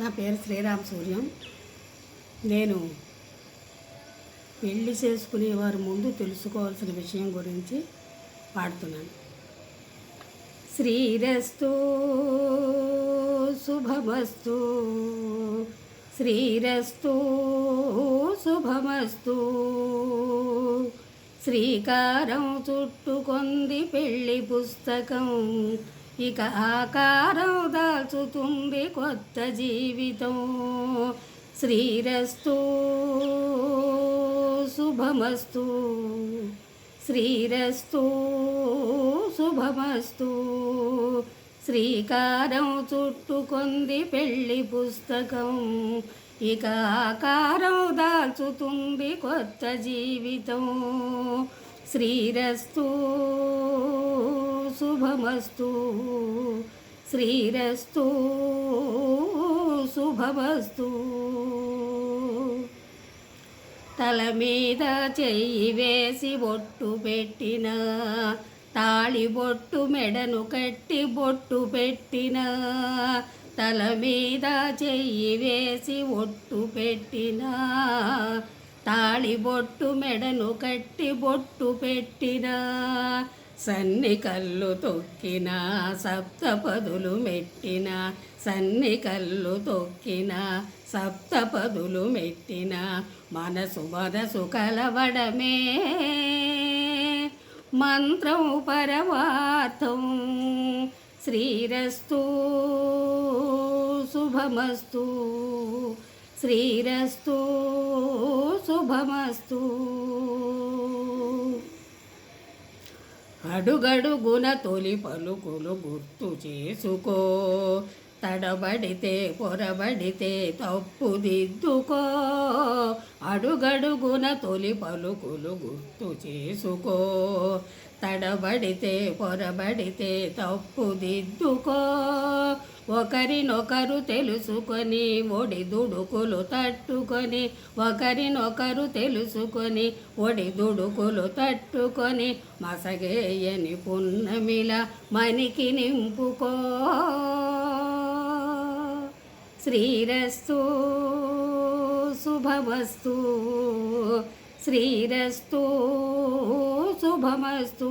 నా పేరు శ్రీరామ్ సూర్యం. నేను పెళ్ళి చేసుకునే వారు ముందు తెలుసుకోవాల్సిన విషయం గురించి పాడుతున్నాను. శ్రీరస్తు శుభమస్తు. శ్రీరస్తు శుభమస్తు. శ్రీకారం చుట్టుకొంది పెళ్ళి పుస్తకం. ఇక ఆకారం దాల్చుతుంది కొత్త జీవితం. శ్రీరస్తు శుభమస్తు. శ్రీరస్తు శుభమస్తు. శ్రీకారం చుట్టుకొంది పెళ్ళి పుస్తకం. ఇక ఆకారం దాల్చుతుంది కొత్త జీవితం. శ్రీరస్తు శుభమస్తు. శ్రీరస్తు శుభమస్తు. తల మీద చెయ్యి వేసి బొట్టు పెట్టిన తాళి బొట్టు మెడను కట్టి బొట్టు పెట్టిన తల మీద చెయ్యి వేసి ఒట్టు పెట్టిన తాళి బొట్టు మెడను కట్టి బొట్టు పెట్టిన సన్ని కళ్ళు తొక్కిన సప్తపదులు మెట్టిన సన్ని కళ్ళు తొక్కిన సప్తపదులు మెట్టిన మనసు మనసు కలవడమే. మంత్రం పరమార్థం శ్రీరస్తు. శుభమస్తు. శ్రీరస్తు. శుభమస్తు. అడుగడుగున తొలి పలుకులు గుర్తు చేసుకో. తడబడితే పొరబడితే తప్పు దిద్దుకో. అడుగడుగున తొలి పలుకులు గుర్తు చేసుకో. తడబడితే పొరబడితే తప్పు దిద్దుకో. ఒకరినొకరు తెలుసుకొని ఒడి దుడుకులు తట్టుకొని ఒకరినొకరు తెలుసుకొని ఒడి దుడుకులు తట్టుకొని మసగేయని పున్నమిల మనికి నింపుకో. శ్రీరస్తు శుభమస్తు శ్రీరస్తు శుభమస్తు.